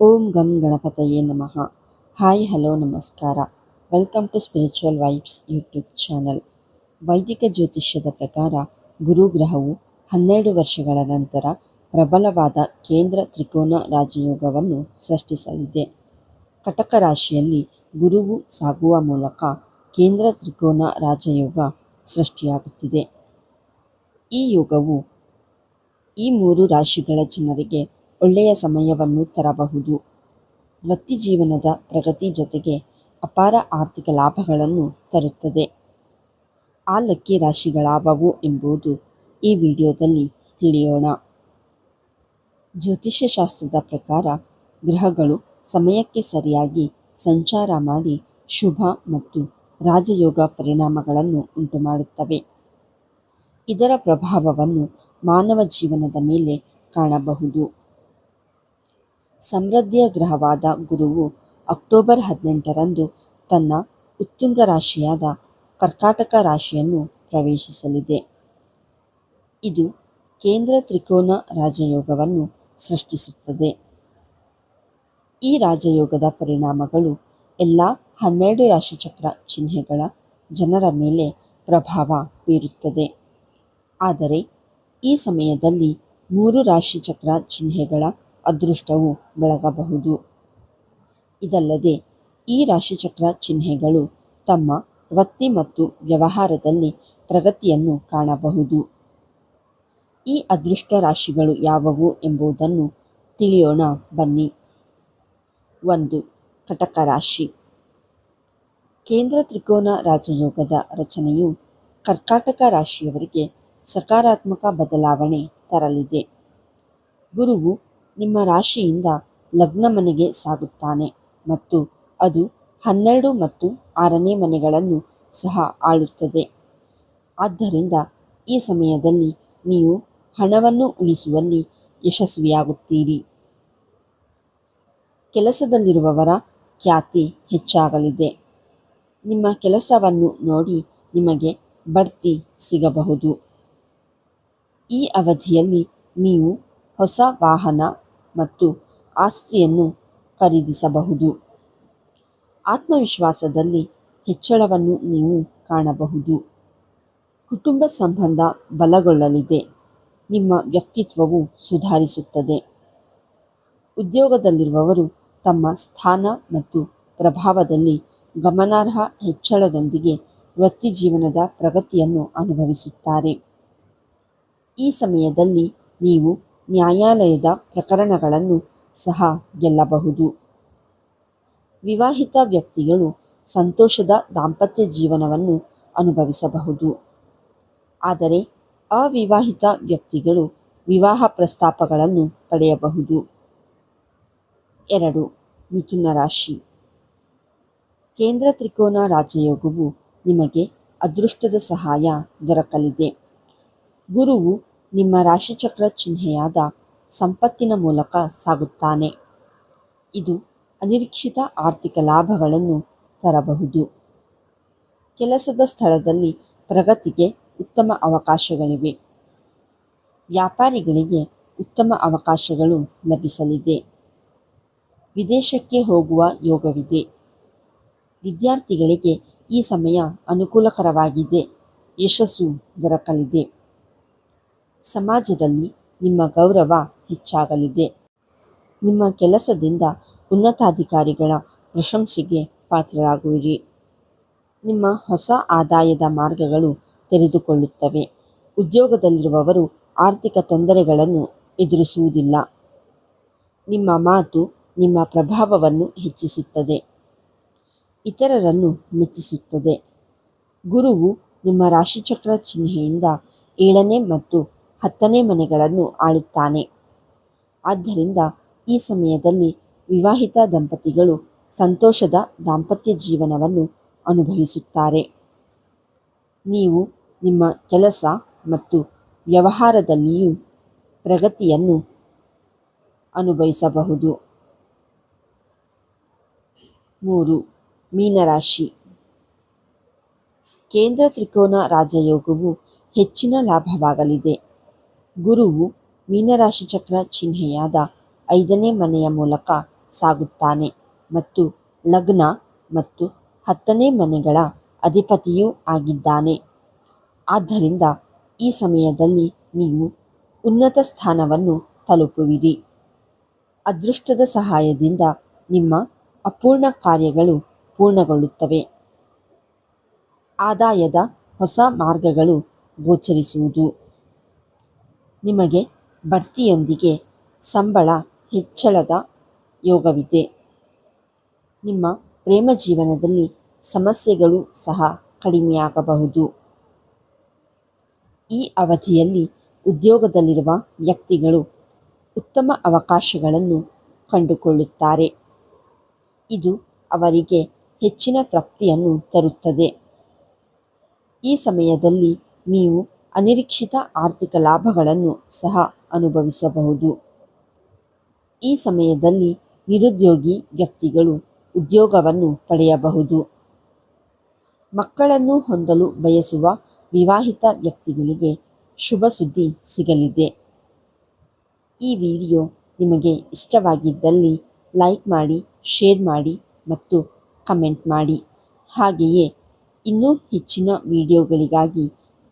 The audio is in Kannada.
ಓಂ ಗಂ ಗಣಪತಯೇ ನಮಃ. ಹಾಯ್, ಹಲೋ, ನಮಸ್ಕಾರ. Welcome to spiritual vibes YouTube channel. ವೈದಿಕ ಜ್ಯೋತಿಷ್ಯದ ಪ್ರಕಾರ ಗುರುಗ್ರಹವು ಹನ್ನೆರಡು ವರ್ಷಗಳ ನಂತರ ಪ್ರಬಲವಾದ ಕೇಂದ್ರ ತ್ರಿಕೋನ ರಾಜಯೋಗವನ್ನು ಸೃಷ್ಟಿಸಲಿದೆ. ಕಟಕ ರಾಶಿಯಲ್ಲಿ ಗುರುವು ಸಾಗುವ ಮೂಲಕ ಕೇಂದ್ರ ತ್ರಿಕೋನ ರಾಜಯೋಗ ಸೃಷ್ಟಿಯಾಗುತ್ತಿದೆ. ಈ ಯೋಗವು ಈ ಮೂರು ರಾಶಿಗಳ ಜನರಿಗೆ ಒಳ್ಳೆಯ ಸಮಯವನ್ನು ತರಬಹುದು. ವೃತ್ತಿ ಜೀವನದ ಪ್ರಗತಿ ಜೊತೆಗೆ ಅಪಾರ ಆರ್ಥಿಕ ಲಾಭಗಳನ್ನು ತರುತ್ತದೆ. ಆ ಲಕ್ಕಿ ರಾಶಿಗಳಾವವು ಎಂಬುದು ಈ ವಿಡಿಯೋದಲ್ಲಿ ತಿಳಿಯೋಣ. ಜ್ಯೋತಿಷ್ಯ ಶಾಸ್ತ್ರದ ಪ್ರಕಾರ ಗ್ರಹಗಳು ಸಮಯಕ್ಕೆ ಸರಿಯಾಗಿ ಸಂಚಾರ ಮಾಡಿ ಶುಭ ಮತ್ತು ರಾಜಯೋಗ ಪರಿಣಾಮಗಳನ್ನು ಉಂಟುಮಾಡುತ್ತವೆ. ಇದರ ಪ್ರಭಾವವನ್ನು ಮಾನವ ಜೀವನದ ಮೇಲೆ ಕಾಣಬಹುದು. ಸಮೃದ್ಧಿಯ ಗ್ರಹವಾದ ಗುರುವು ಅಕ್ಟೋಬರ್ ಹದಿನೆಂಟರಂದು ತನ್ನ ಉತ್ತುಂಗ ರಾಶಿಯಾದ ಕರ್ಕಾಟಕ ರಾಶಿಯನ್ನು ಪ್ರವೇಶಿಸಲಿದೆ. ಇದು ಕೇಂದ್ರ ತ್ರಿಕೋನ ರಾಜಯೋಗವನ್ನು ಸೃಷ್ಟಿಸುತ್ತದೆ. ಈ ರಾಜಯೋಗದ ಪರಿಣಾಮಗಳು ಎಲ್ಲ ಹನ್ನೆರಡು ರಾಶಿಚಕ್ರ ಚಿಹ್ನೆಗಳ ಜನರ ಮೇಲೆ ಪ್ರಭಾವ ಬೀರುತ್ತದೆ. ಆದರೆ ಈ ಸಮಯದಲ್ಲಿ ಮೂರು ರಾಶಿಚಕ್ರ ಚಿಹ್ನೆಗಳ ಅದೃಷ್ಟವು ಬೆಳಗಬಹುದು. ಇದಲ್ಲದೆ, ಈ ರಾಶಿಚಕ್ರ ಚಿಹ್ನೆಗಳು ತಮ್ಮ ವೃತ್ತಿ ಮತ್ತು ವ್ಯವಹಾರದಲ್ಲಿ ಪ್ರಗತಿಯನ್ನು ಕಾಣಬಹುದು. ಈ ಅದೃಷ್ಟ ರಾಶಿಗಳು ಯಾವುವು ಎಂಬುದನ್ನು ತಿಳಿಯೋಣ, ಬನ್ನಿ. ಒಂದು, ಕಟಕ ರಾಶಿ. ಕೇಂದ್ರ ತ್ರಿಕೋನ ರಾಜಯೋಗದ ರಚನೆಯು ಕರ್ಕಾಟಕ ರಾಶಿಯವರಿಗೆ ಸಕಾರಾತ್ಮಕ ಬದಲಾವಣೆ ತರಲಿದೆ. ಗುರುವು ನಿಮ್ಮ ರಾಶಿಯಿಂದ ಲಗ್ನ ಮನೆಗೆ ಸಾಗುತ್ತಾನೆ ಮತ್ತು ಅದು ಹನ್ನೆರಡು ಮತ್ತು ಆರನೇ ಮನೆಗಳನ್ನು ಸಹ ಆಳುತ್ತದೆ. ಆದ್ದರಿಂದ ಈ ಸಮಯದಲ್ಲಿ ನೀವು ಹಣವನ್ನು ಉಳಿಸುವಲ್ಲಿ ಯಶಸ್ವಿಯಾಗುತ್ತೀರಿ. ಕೆಲಸದಲ್ಲಿರುವವರ ಖ್ಯಾತಿ ಹೆಚ್ಚಾಗಲಿದೆ. ನಿಮ್ಮ ಕೆಲಸವನ್ನು ನೋಡಿ ನಿಮಗೆ ಬಡ್ತಿ ಸಿಗಬಹುದು. ಈ ಅವಧಿಯಲ್ಲಿ ನೀವು ಹೊಸ ವಾಹನ ಮತ್ತು ಆಸ್ತಿಯನ್ನು ಖರೀದಿಸಬಹುದು. ಆತ್ಮವಿಶ್ವಾಸದಲ್ಲಿ ಹೆಚ್ಚಳವನ್ನು ನೀವು ಕಾಣಬಹುದು. ಕುಟುಂಬ ಸಂಬಂಧ ಬಲಗೊಳ್ಳಲಿದೆ. ನಿಮ್ಮ ವ್ಯಕ್ತಿತ್ವವು ಸುಧಾರಿಸುತ್ತದೆ. ಉದ್ಯೋಗದಲ್ಲಿರುವವರು ತಮ್ಮ ಸ್ಥಾನ ಮತ್ತು ಪ್ರಭಾವದಲ್ಲಿ ಗಮನಾರ್ಹ ಹೆಚ್ಚಳದೊಂದಿಗೆ ವೃತ್ತಿಜೀವನದ ಪ್ರಗತಿಯನ್ನು ಅನುಭವಿಸುತ್ತಾರೆ. ಈ ಸಮಯದಲ್ಲಿ ನೀವು ನ್ಯಾಯಾಲಯದ ಪ್ರಕರಣಗಳನ್ನು ಸಹ ಗೆಲ್ಲಬಹುದು. ವಿವಾಹಿತ ವ್ಯಕ್ತಿಗಳು ಸಂತೋಷದ ದಾಂಪತ್ಯ ಜೀವನವನ್ನು ಅನುಭವಿಸಬಹುದು. ಆದರೆ ಅವಿವಾಹಿತ ವ್ಯಕ್ತಿಗಳು ವಿವಾಹ ಪ್ರಸ್ತಾಪಗಳನ್ನು ಪಡೆಯಬಹುದು. ಎರಡು, ಮಿಥುನ ರಾಶಿ. ಕೇಂದ್ರ ತ್ರಿಕೋನ ರಾಜಯೋಗವು ನಿಮಗೆ ಅದೃಷ್ಟದ ಸಹಾಯ ದೊರಕಲಿದೆ. ಗುರುವು ನಿಮ್ಮ ರಾಶಿಚಕ್ರ ಚಿಹ್ನೆಯಾದ ಸಂಪತ್ತಿನ ಮೂಲಕ ಸಾಗುತ್ತಾನೆ. ಇದು ಅನಿರೀಕ್ಷಿತ ಆರ್ಥಿಕ ಲಾಭಗಳನ್ನು ತರಬಹುದು. ಕೆಲಸದ ಸ್ಥಳದಲ್ಲಿ ಪ್ರಗತಿಗೆ ಉತ್ತಮ ಅವಕಾಶಗಳಿವೆ. ವ್ಯಾಪಾರಿಗಳಿಗೆ ಉತ್ತಮ ಅವಕಾಶಗಳು ಲಭಿಸಲಿದೆ. ವಿದೇಶಕ್ಕೆ ಹೋಗುವ ಯೋಗವಿದೆ. ವಿದ್ಯಾರ್ಥಿಗಳಿಗೆ ಈ ಸಮಯ ಅನುಕೂಲಕರವಾಗಿದೆ. ಯಶಸ್ಸು ದೊರಕಲಿದೆ. ಸಮಾಜದಲ್ಲಿ ನಿಮ್ಮ ಗೌರವ ಹೆಚ್ಚಾಗಲಿದೆ. ನಿಮ್ಮ ಕೆಲಸದಿಂದ ಉನ್ನತಾಧಿಕಾರಿಗಳ ಪ್ರಶಂಸೆಗೆ ಪಾತ್ರರಾಗುವಿರಿ. ನಿಮ್ಮ ಹೊಸ ಆದಾಯದ ಮಾರ್ಗಗಳು ತೆರೆದುಕೊಳ್ಳುತ್ತವೆ. ಉದ್ಯೋಗದಲ್ಲಿರುವವರು ಆರ್ಥಿಕ ತೊಂದರೆಗಳನ್ನು ಎದುರಿಸುವುದಿಲ್ಲ. ನಿಮ್ಮ ಮಾತು ನಿಮ್ಮ ಪ್ರಭಾವವನ್ನು ಹೆಚ್ಚಿಸುತ್ತದೆ. ಇತರರನ್ನು ಮೆಚ್ಚಿಸುತ್ತದೆ. ಗುರುವು ನಿಮ್ಮ ರಾಶಿಚಕ್ರ ಚಿಹ್ನೆಯಿಂದ ಏಳನೇ ಮತ್ತು ಹತ್ತನೇ ಮನೆಗಳನ್ನು ಆಳುತ್ತಾನೆ. ಆದ್ದರಿಂದ ಈ ಸಮಯದಲ್ಲಿ ವಿವಾಹಿತ ದಂಪತಿಗಳು ಸಂತೋಷದ ದಾಂಪತ್ಯ ಜೀವನವನ್ನು ಅನುಭವಿಸುತ್ತಾರೆ. ನೀವು ನಿಮ್ಮ ಕೆಲಸ ಮತ್ತು ವ್ಯವಹಾರದಲ್ಲಿಯೂ ಪ್ರಗತಿಯನ್ನು ಅನುಭವಿಸಬಹುದು. ಮೂರು, ಮೀನರಾಶಿ. ಕೇಂದ್ರ ತ್ರಿಕೋನ ರಾಜಯೋಗವು ಹೆಚ್ಚಿನ ಲಾಭವಾಗಲಿದೆ. ಗುರುವು ಮೀನರಾಶಿ ಚಕ್ರ ಚಿಹ್ನೆಯಾದ ಐದನೇ ಮನೆಯ ಮೂಲಕ ಸಾಗುತ್ತಾನೆ ಮತ್ತು ಲಗ್ನ ಮತ್ತು ಹತ್ತನೇ ಮನೆಗಳ ಅಧಿಪತಿಯೂ ಆಗಿದ್ದಾನೆ. ಆದ್ದರಿಂದ ಈ ಸಮಯದಲ್ಲಿ ನೀವು ಉನ್ನತ ಸ್ಥಾನವನ್ನು ತಲುಪುವಿರಿ. ಅದೃಷ್ಟದ ಸಹಾಯದಿಂದ ನಿಮ್ಮ ಅಪೂರ್ಣ ಕಾರ್ಯಗಳು ಪೂರ್ಣಗೊಳ್ಳುತ್ತವೆ. ಆದಾಯದ ಹೊಸ ಮಾರ್ಗಗಳು ಗೋಚರಿಸುವುದು. ನಿಮಗೆ ಬಡ್ತಿಯೊಂದಿಗೆ ಸಂಬಳ ಹೆಚ್ಚಳದ ಯೋಗವಿದೆ. ನಿಮ್ಮ ಪ್ರೇಮ ಜೀವನದಲ್ಲಿ ಸಮಸ್ಯೆಗಳು ಸಹ ಕಡಿಮೆಯಾಗಬಹುದು. ಈ ಅವಧಿಯಲ್ಲಿ ಉದ್ಯೋಗದಲ್ಲಿರುವ ವ್ಯಕ್ತಿಗಳು ಉತ್ತಮ ಅವಕಾಶಗಳನ್ನು ಕಂಡುಕೊಳ್ಳುತ್ತಾರೆ. ಇದು ಅವರಿಗೆ ಹೆಚ್ಚಿನ ತೃಪ್ತಿಯನ್ನು ತರುತ್ತದೆ. ಈ ಸಮಯದಲ್ಲಿ ನೀವು ಅನಿರೀಕ್ಷಿತ ಆರ್ಥಿಕ ಲಾಭಗಳನ್ನು ಸಹ ಅನುಭವಿಸಬಹುದು. ಈ ಸಮಯದಲ್ಲಿ ನಿರುದ್ಯೋಗಿ ವ್ಯಕ್ತಿಗಳು ಉದ್ಯೋಗವನ್ನು ಪಡೆಯಬಹುದು. ಮಕ್ಕಳನ್ನು ಹೊಂದಲು ಬಯಸುವ ವಿವಾಹಿತ ವ್ಯಕ್ತಿಗಳಿಗೆ ಶುಭ ಸುದ್ದಿ ಸಿಗಲಿದೆ. ಈ ವಿಡಿಯೋ ನಿಮಗೆ ಇಷ್ಟವಾಗಿದ್ದಲ್ಲಿ ಲೈಕ್ ಮಾಡಿ, ಶೇರ್ ಮಾಡಿ ಮತ್ತು ಕಮೆಂಟ್ ಮಾಡಿ. ಹಾಗೆಯೇ ಇನ್ನೂ ಹೆಚ್ಚಿನ ವಿಡಿಯೋಗಳಿಗಾಗಿ